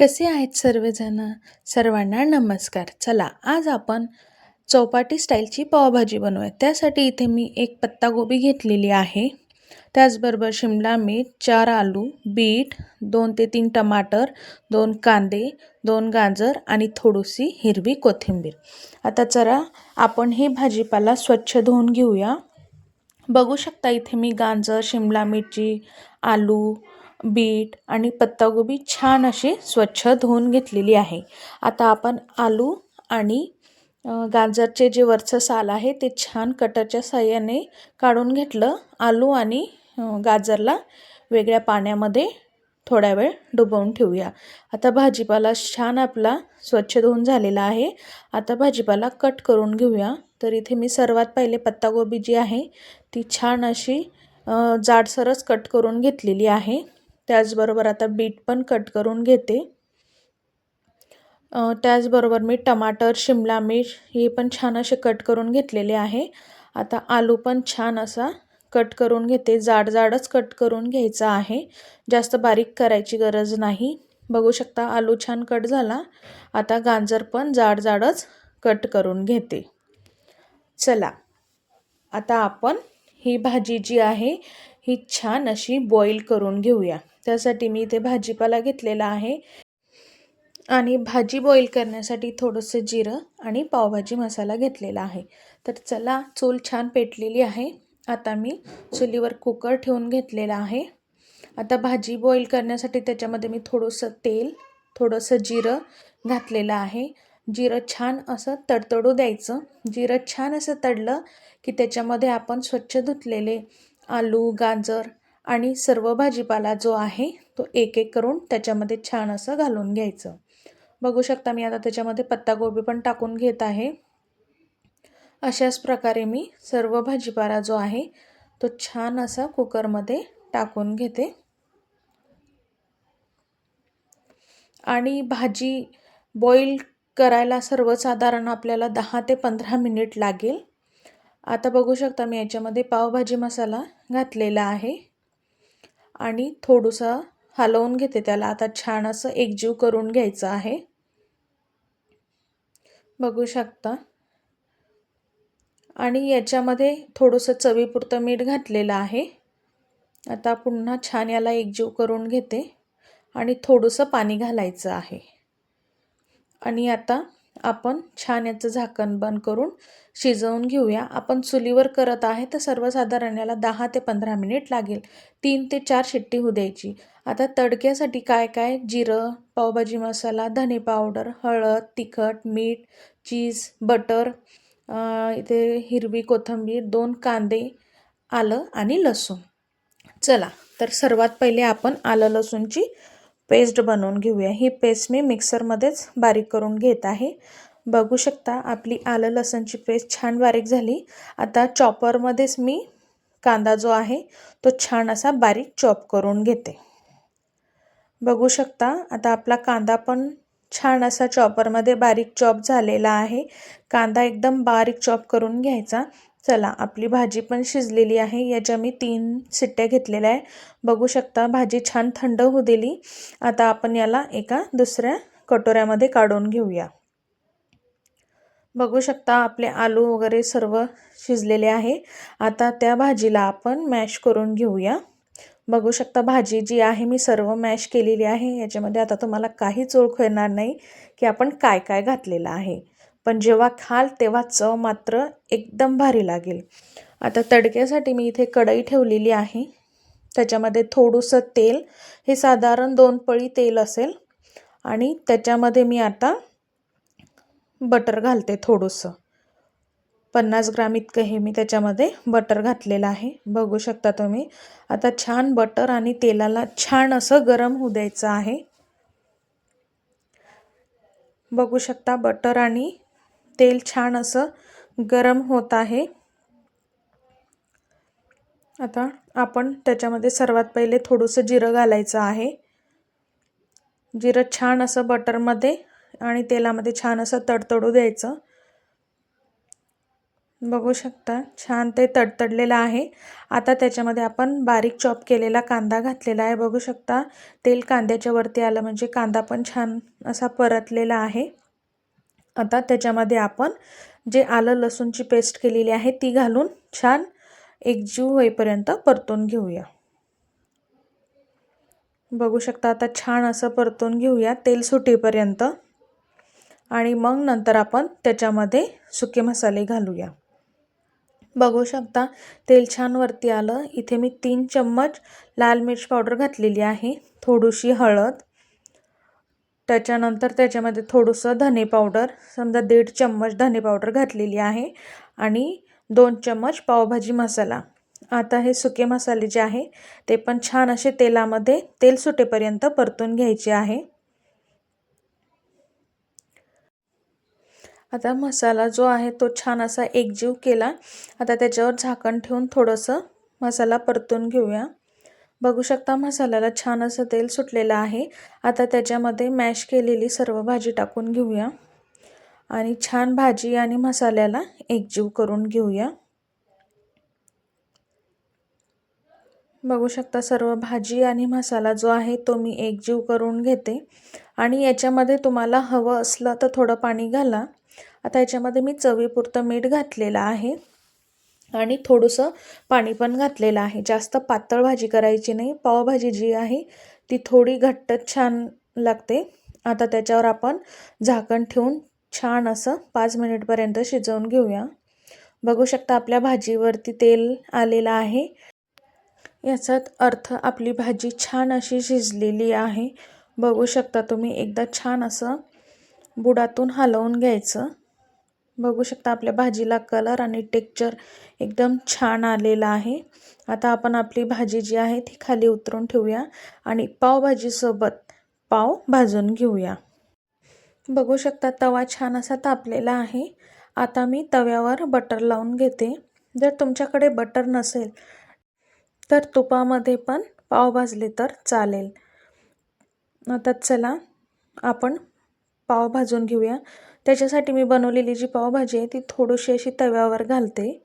कसे आहेत सर्वजण? सर्वांना नमस्कार. चला आज आपण चौपाटी स्टाईलची पावभाजी बनवूया त्यासाठी इथे मी एक पत्तागोबी घेतलेली आहे. त्याचबरोबर शिमला मिर्च चार आलू बीट दोन ते तीन टमाटर दोन कांदे दोन गाजर आणि थोडीशी हिरवी कोथिंबीर. आता जरा आपण हे भाजीपाला स्वच्छ धुवून घेऊया. बघू शकता इथे मी गाजर शिमला मिरची आलू बीट आणि पत्तागोबी छान अशी स्वच्छ धुवून घेतलेली आहे. आता आपण आलू आणि गाजरचे जे वरचं साल आहे ते छान कटरच्या साह्याने काढून घेतलं. आलू आणि गाजरला वेगळ्या पाण्यामध्ये थोड्या वेळ डुबवून ठेवूया. आता भाजीपाला छान आपला स्वच्छ धुवून झालेला आहे. आता भाजीपाला कट करून घेऊया. तर इथे मी सर्वात पहिले पत्तागोबी जी आहे ती छान अशी जाडसरच कट करून घेतलेली आहे. त्याचबरोबर आता बीट पण कट करून घेते. त्याचबरोबर मी टमाटर शिमला मिर्च हे पण छान असे कट करून घेतलेले आहे. आता आलू पण छान असा कट करून घेते. जाड जाडच कट करून घ्यायचा आहे. जास्त बारीक करायची गरज नाही. बघू शकता आलू छान कट झाला. आता गाजर पण जाड जाडच कट करून घेते. चला आता आपण ही भाजी जी आहे ही छान अशी बॉईल करून घेऊया. त्यासाठी मी इथे भाजीपाला घेतलेला आहे. आणि भाजी बॉईल करण्यासाठी थोडंसं जिरं आणि पावभाजी मसाला घेतलेला आहे. तर चला चूल छान पेटलेली आहे. आता मी चुलीवर कुकर ठेवून घेतलेला आहे. आता भाजी बॉईल करण्यासाठी त्याच्यामध्ये मी थोडंसं तेल थोडंसं जिरं घातलेलं आहे. जिरं छान असं तडतडू द्यायचं. जिरं छान असं तडलं की त्याच्यामध्ये आपण स्वच्छ धुतलेले आलू गाजर आणि सर्व भाजीपाला जो आहे तो एक एक करून त्याच्यामध्ये छान असं घालून घ्यायचं. बघू शकता मी आता त्याच्यामध्ये पत्तागोबी पण टाकून घेत आहे. अशाच प्रकारे मी सर्व भाजीपाला जो आहे तो छान असा कुकरमध्ये टाकून घेते. आणि भाजी बॉईल करायला सर्वसाधारण आपल्याला दहा ते पंधरा मिनिट लागेल. आता बघू शकता मी याच्यामध्ये पावभाजी मसाला घातलेला आहे. आणि थोडंसं हलवून घेते त्याला. आता छान असं एकजीव करून घ्यायचं आहे. बघू शकता. आणि याच्यामध्ये थोडंसं चवीपुरतं मीठ घातलेलं आहे. आता पुन्हा छान याला एकजीव करून घेते. आणि थोडंसं पाणी घालायचं आहे. आणि आता आपण छान याचं झाकण बंद करून शिजवून घेऊया. आपण चुलीवर करत आहे तर सर्वसाधारण याला दहा ते पंधरा मिनिट लागेल. तीन ते चार शिट्टी होऊ द्यायची. आता तडक्यासाठी काय काय? जिरं पावभाजी मसाला धने पावडर हळद तिखट मीठ चीज बटर इथे हिरवी कोथिंबीर दोन कांदे आलं आणि लसूण. चला तर सर्वात पहिले आपण आलं लसूणची पेस्ट बनवून घेऊया. ही पेस्ट मी मिक्सरमध्येच बारीक करून घेत आहे. बघू शकता आपली आलं लसणची पेस्ट छान बारीक झाली. आता चॉपरमध्येच मी कांदा जो आहे तो छान असा बारीक चॉप करून घेते. बघू शकता आता आपला कांदा पण छान असा चॉपरमध्ये बारीक चॉप झालेला आहे. कांदा एकदम बारीक चॉप करून घ्यायचा. चला आपली भाजी पण शिजलेली आहे. याच्या मी तीन सिट्ट्या घेतलेल्या आहे बघू शकता भाजी छान थंड होऊ दिली. आता आपण याला एका दुसऱ्या कटोऱ्यामध्ये काढून घेऊया. बघू शकता आपले आलू वगैरे सर्व शिजलेले आहे. आता त्या भाजीला आपण मॅश करून घेऊया. बघू शकता भाजी जी आहे मी सर्व मॅश केलेली आहे. याच्यामध्ये आता तुम्हाला काहीच ओळख येणार नाही की आपण काय काय घातलेलं आहे. पण जेव्हा खाल तेव्हा चव मात्र एकदम भारी लागेल. आता तडक्यासाठी मी इथे कढई ठेवलेली आहे. त्याच्यामध्ये थोडंसं तेल हे साधारण दोन पळी तेल असेल. आणि त्याच्यामध्ये मी आता बटर घालते थोडंसं. पन्नास ग्राम इतकं हे मी त्याच्यामध्ये बटर घातलेलं आहे. बघू शकता तुम्ही. आता छान बटर आणि तेलाला छान असं गरम होऊ द्यायचं आहे. बघू शकता बटर आणि तेल छान असं गरम होत आहे. आता आपण त्याच्यामध्ये सर्वात पहिले थोडंसं जिरं घालायचं आहे. जिरं छान असं बटरमध्ये आणि तेलामध्ये छान असं तडतडू द्यायचं. बघू शकता छान ते तडतडलेलं आहे. आता त्याच्यामध्ये आपण बारीक चॉप केलेला कांदा घातलेला आहे. बघू शकता तेल कांद्याच्या वरती आलं म्हणजे कांदा पण छान असा परतलेला आहे. आता त्याच्यामध्ये आपण जे आलं लसूणची पेस्ट केलेली आहे ती घालून छान एकजीव होईपर्यंत परतून घेऊया. बघू शकता आता छान असं परतून घेऊया तेल सुटेपर्यंत. आणि मग नंतर आपण त्याच्यामध्ये सुके मसाले घालूया. बघू शकता तेल छान वरती आलं. इथे मी तीन चम्मच लाल मिर्च पावडर घातलेली आहे. थोडीशी हळद त्याच्यानंतर त्याच्यामध्ये थोडंसं धने पावडर समजा दीड चम्मच धने पावडर घातलेली आहे आणि दोन चम्मच पावभाजी मसाला. आता हे सुके मसाले जे आहे ते पण छान असे तेलामध्ये तेल सुटेपर्यंत परतून घ्यायचे आहे. आता मसाला जो आहे तो छान असा एकजीव केला. आता त्याच्यावर झाकण ठेवून थोडंसं मसाला परतून घेऊया. बघू शकता मसाल्याला छान असं तेल सुटलेलं आहे. आता त्याच्यामध्ये मॅश केलेली सर्व भाजी टाकून घेऊया. आणि छान भाजी आणि मसाल्याला एकजीव करून घेऊया. बघू शकता सर्व भाजी आणि मसाला जो आहे तो मी एकजीव करून घेते. आणि याच्यामध्ये तुम्हाला हवं असलं तर थोडं पाणी घाला. आता याच्यामध्ये मी चवीपुरतं मीठ घातलेलं आहे. आणि थोडंसं पाणी पण घातलेलं आहे. जास्त पातळ भाजी करायची नाही. पावभाजी जी आहे ती थोडी घट्ट छान लागते. आता त्याच्यावर आपण झाकण ठेवून छान असं पाच मिनिटपर्यंत शिजवून घेऊया. बघू शकता आपल्या भाजीवरती तेल आलेलं आहे. याचाच अर्थ आपली भाजी छान अशी शिजलेली आहे. बघू शकता तुम्ही एकदा छान असं बुडातून हलवून घ्यायचं. बघू शकता आपल्या भाजीला कलर आणि टेक्चर एकदम छान आलेला आहे. आता आपण आपली भाजी जी आहे ती खाली उतरून ठेवूया आणि पावभाजीसोबत पाव भाजून घेऊया. बघू शकता तवा छान असा तापलेला आहे. आता मी तव्यावर बटर लावून घेते. जर तुमच्याकडे बटर नसेल तर तुपामध्ये पण पाव भाजले तर चालेल. आता चला आपण पाव भाजून घेऊया. त्याच्यासाठी मी बनवलेली जी पावभाजी आहे ती थोडीशी अशी तव्यावर घालते.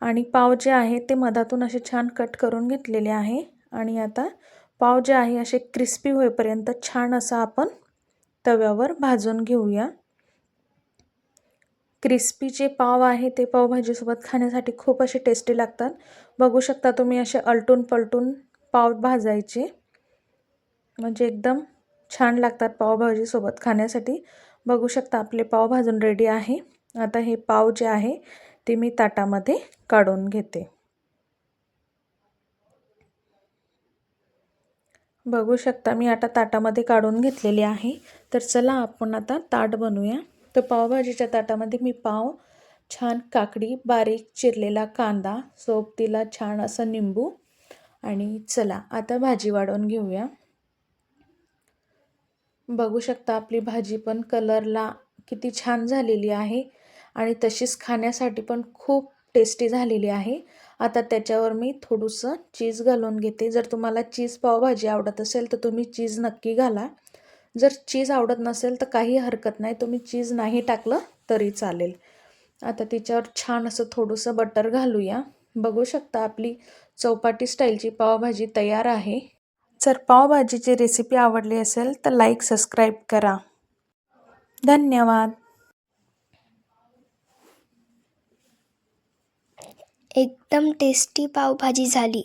आणि पाव जे आहे ते मधातून असे छान कट करून घेतलेले आहे. आणि आता पाव जे आहे असे क्रिस्पी होईपर्यंत छान असं आपण तव्यावर भाजून घेऊया. क्रिस्पी जे पाव आहे ते पावभाजीसोबत खाण्यासाठी खूप असे टेस्टी लागतात. बघू शकता तुम्ही असे अलटून पलटून पाव भाजायचे. म्हणजे एकदम छान लागतात पावभाजीसोबत खाण्यासाठी. बघू शकता आपले पाव भाजून रेडी आहे. आता हे पाव जे आहे ते मी ताटामध्ये काढून घेते. बघू शकता मी आता ताटामध्ये काढून घेतलेली आहे. तर चला आपण आता ताट बनवूया. तर पावभाजीच्या ताटामध्ये मी पाव छान काकडी बारीक चिरलेला कांदा सोबतीला छान असं निंबू आणि चला आता भाजी वाढवून घेऊया. बघू शकता आपली भाजी पण कलरला किती छान झालेली आहे आणि तशीच खाण्यासाठी पण खूप टेस्टी झालेली आहे. आता त्याच्यावर मी थोडंसं चीज घालून घेते. जर तुम्हाला चीज पावभाजी आवडत असेल तर तुम्ही चीज नक्की घाला. जर चीज आवडत नसेल तर काही हरकत नाही. तुम्ही चीज नाही टाकलं तरी चालेल. आता तिच्यावर छान असं थोडंसं बटर घालूया. बघू शकता आपली चौपाटी स्टाईलची पावभाजी तयार आहे. जर पावभाजीची रेसिपी आवडली असेल तर लाईक सबस्क्राईब करा. धन्यवाद. एकदम टेस्टी पावभाजी झाली.